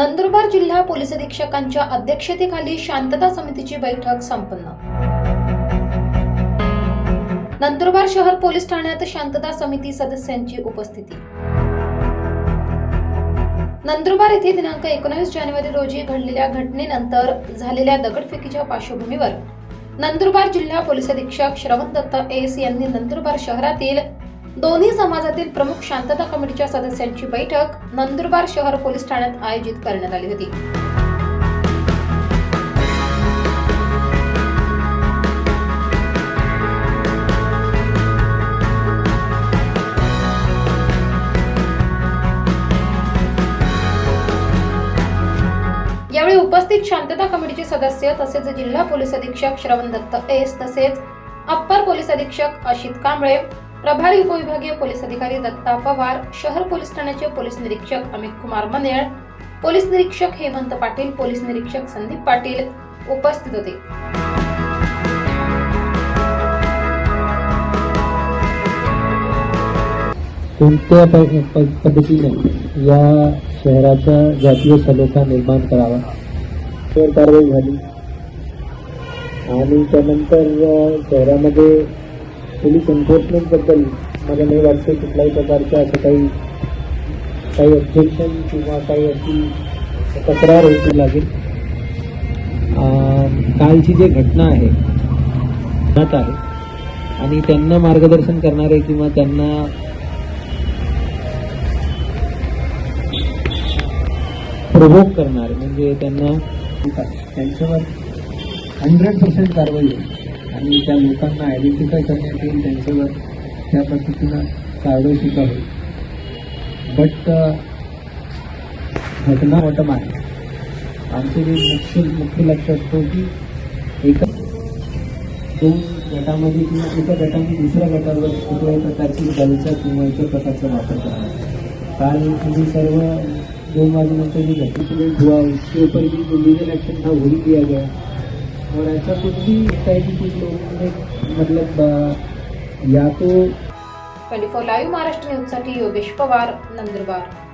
नंदुरबार जिल्हा पोलीस अधीक्षकांच्या अध्यक्षतेखाली शांतता समितीची बैठक संपन्न. नंदुरबार शहर पोलीस ठाण्यात शांतता समिती सदस्यांची उपस्थिती. नंदुरबार येथे दिनांक एकोणीस जानेवारी रोजी घडलेल्या घटनेनंतर झालेल्या दगडफेकीच्या पार्श्वभूमीवर नंदुरबार जिल्हा पोलीस अधीक्षक श्रवण दत्त एस यांनी नंदुरबार शहरातील दोन्ही समाजातील प्रमुख शांतता कमिटीच्या सदस्यांची बैठक नंदुरबार शहर पोलीस ठाण्यात आयोजित करण्यात आली होती. यावेळी उपस्थित शांतता कमिटीचे सदस्य तसेच जिल्हा पोलीस अधीक्षक श्रवण दत्त एस तसेच अप्पर पोलीस अधीक्षक अशित कांबळे प्रभारी उपविभागीय पोलीस अधिकारी दत्ता पवार शहर पोलीस ठाण्याचे पोलीस निरीक्षक अमित कुमार मनेळ पोलीस निरीक्षक हेमंत पाटील पोलीस निरीक्षक संदीप पाटील उपस्थित होते. कोणत्या पद्धतीने या शहराचा जातीय सलोखा निर्माण करावा? कारवाई झाली. आणि त्यानंतर शहरामध्ये पोलीस एन्फोर्समेंटबद्दल मला नाही वाटते कुठल्याही प्रकारचं असं काही काही ऑब्जेक्शन किंवा काही अशी तक्रार होती लागेल. कालची जी घटना आहे घटना आहे आणि त्यांना मार्गदर्शन करणारे किंवा त्यांना प्रभोग करणारे म्हणजे त्यांना त्यांच्यावर हंड्रेड पर्सेंट कारवाई होईल. आणि त्या लोकांना आयडेंटिफाय करण्यात येईल त्यांच्यावर त्या पद्धतीनं कारवाई सुद्धा होईल बट घटना बॉटम आहे. आमचे जे मुख्य मुख्य लक्ष असतो की एका दोन गटामध्ये किंवा एका गटाने दुसऱ्या गटावर कुठल्याही प्रकारची दलचा किंवा इतर प्रकारचा वापर करणार काल तुम्ही सर्व दोन वाजेनंतर जी घटना हुआ उसके ऊपर भी जो लीगल एक्शन था वही किया गया. और ऐसा कुछ भी होता है कि कुछ लोगों ने मतलब या तो ट्वेंटी फोर लाईव्ह महाराष्ट्र न्यूजसाठी योगेश पवार नंदुरबार.